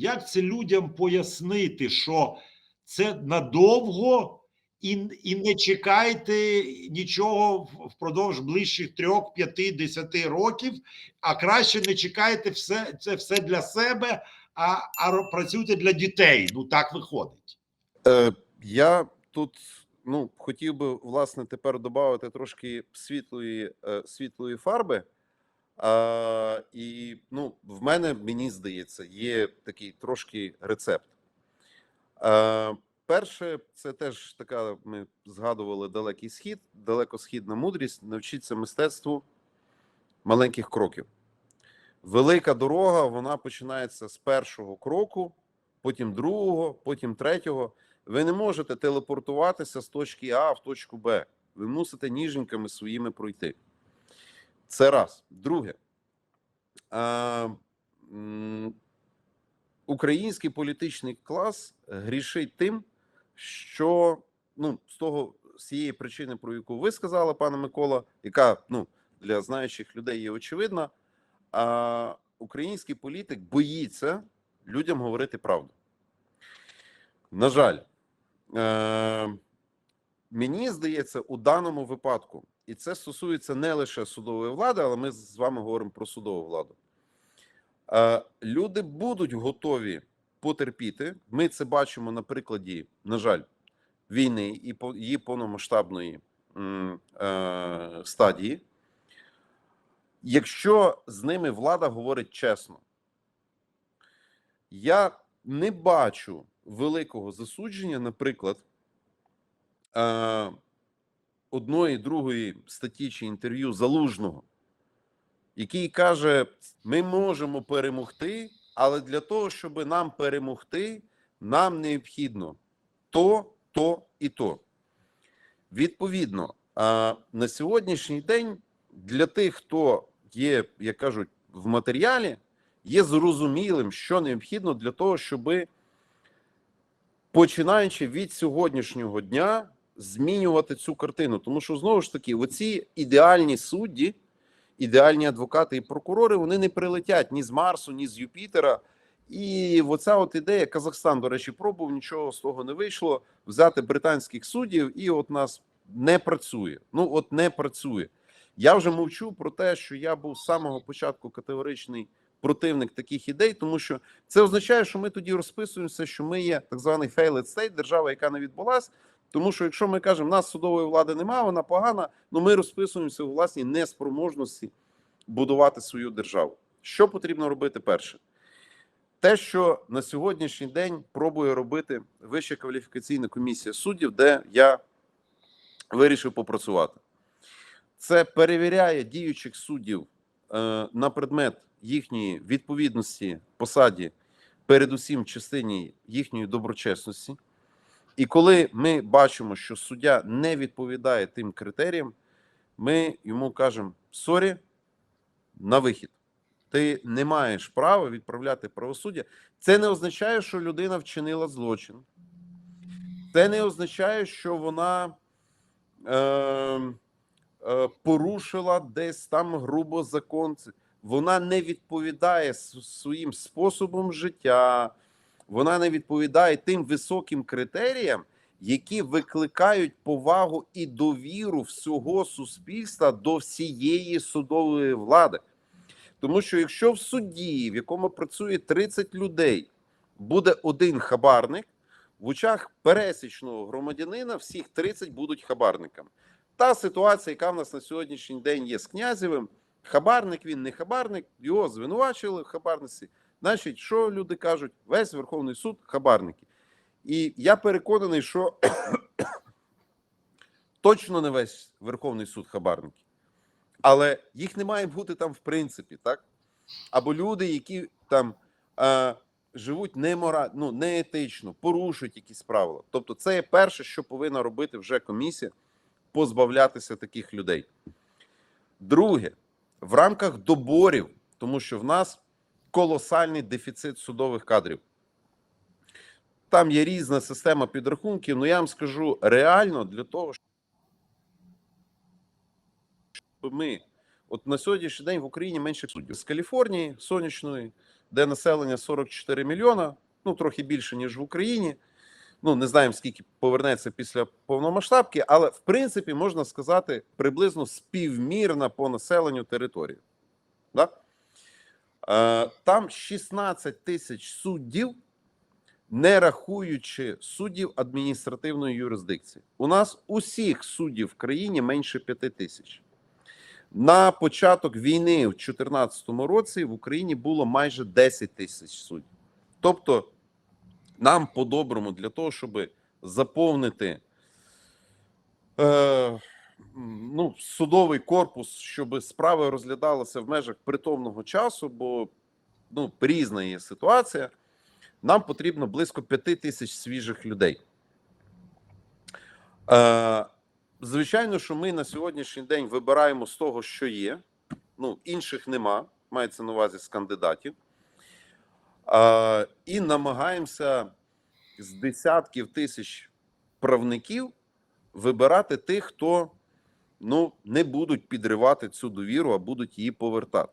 Як це людям пояснити, що це надовго, і, і не чекайте нічого впродовж ближчих трьох, п'яти, десяти років, а краще не чекайте все це все для себе, а, а працюйте для дітей. Ну так виходить. Е, я тут ну, хотів би власне тепер додати трошки світлої, е, світлої фарби. А, і ну, в мене, мені здається, є такий трошки рецепт. Е, перше, це теж така, ми згадували далекий схід, далекосхідна мудрість. Навчіться мистецтву маленьких кроків. Велика дорога, вона починається з першого кроку, потім другого, потім третього. Ви не можете телепортуватися з точки А в точку Б. Ви мусите ніженьками своїми пройти. Це раз. Друге. А, український політичний клас грішить тим, що ну, з того з цієї причини, про яку ви сказали, пане Микола, яка ну, для знаючих людей є очевидна, а український політик боїться людям говорити правду. На жаль, е, мені здається, у даному випадку, і це стосується не лише судової влади, але ми з вами говоримо про судову владу. Е, люди будуть готові потерпіти. Ми це бачимо на прикладі, на жаль, війни і її повномасштабної е, стадії. Якщо з ними влада говорить чесно, я не бачу великого засудження, наприклад, е, одної другої статті чи інтерв'ю залужного, який каже: ми можемо перемогти, але для того, щоб нам перемогти, нам необхідно то, то і то. Відповідно, а, на сьогоднішній день для тих, хто є, як кажуть, в матеріалі, є зрозумілим, що необхідно для того, щоб починаючи від сьогоднішнього дня змінювати цю картину. Тому що знову ж таки, оці ідеальні судді, ідеальні адвокати і прокурори, вони не прилетять ні з Марсу, ні з Юпітера. І оця от ідея, Казахстан, до речі, пробував, нічого з того не вийшло. Взяти британських суддів, і от нас не працює. Ну от не працює. Я вже мовчу про те, що я був з самого початку категоричний противник таких ідей, тому що це означає, що ми тоді розписуємося, що ми є так званий failed state, держава, яка не відбулась. Тому що якщо ми кажемо, нас судової влади немає, вона погана, ну ми розписуємося у власній неспроможності будувати свою державу. Що потрібно робити перше? Те, що на сьогоднішній день пробує робити Вища кваліфікаційна комісія суддів, де я вирішив попрацювати, це перевіряє діючих суддів е, на предмет їхньої відповідності посаді, передусім частині їхньої доброчесності. І коли ми бачимо, що суддя не відповідає тим критеріям, ми йому кажемо: сорі, на вихід. Ти не маєш права відправляти правосуддя. Це не означає, що людина вчинила злочин. Це не означає, що вона е, е, порушила десь там грубо закон. Вона не відповідає своїм способом життя, вона не відповідає тим високим критеріям, які викликають повагу і довіру всього суспільства до всієї судової влади. Тому що якщо в суді, в якому працює 30 людей, буде один хабарник, в очах пересічного громадянина всіх 30 будуть хабарниками. Та ситуація, яка в нас на сьогоднішній день є з князєвим, хабарник він не хабарник, його звинувачили в хабарниці. Значить, що люди кажуть? Весь Верховний суд хабарники. І я переконаний, що точно не весь Верховний суд хабарники. Але їх не має бути там в принципі, так? Або люди, які там е, живуть немора... ну, неетично, порушують якісь правила. Тобто, це є перше, що повинна робити вже комісія позбавлятися таких людей. Друге, в рамках доборів, тому що в нас колосальний дефіцит судових кадрів. Там є різна система підрахунків. Ну я вам скажу реально для того, щоб ми от на сьогоднішній день в Україні менше суддів з Каліфорнії, сонячної, де населення 44 мільйона, ну трохи більше ніж в Україні. Ну не знаємо скільки повернеться після повномасштабки, але в принципі можна сказати приблизно співмірна по населенню територія. Да? Е, там 16 тисяч суддів, не рахуючи суддів адміністративної юрисдикції. У нас усіх суддів в країні менше 5 тисяч. На початок війни в 2014 році в Україні було майже 10 тисяч суддів. Тобто, нам по-доброму для того, щоб заповнити е, ну, судовий корпус, щоб справи розглядалися в межах притомного часу, бо ну, різна є ситуація. Нам потрібно близько 5 тисяч свіжих людей. Е, звичайно, що ми на сьогоднішній день вибираємо з того, що є. Ну, інших нема, мається на увазі з кандидатів. Е, і намагаємося з десятків тисяч правників вибирати тих, хто ну, не будуть підривати цю довіру, а будуть її повертати.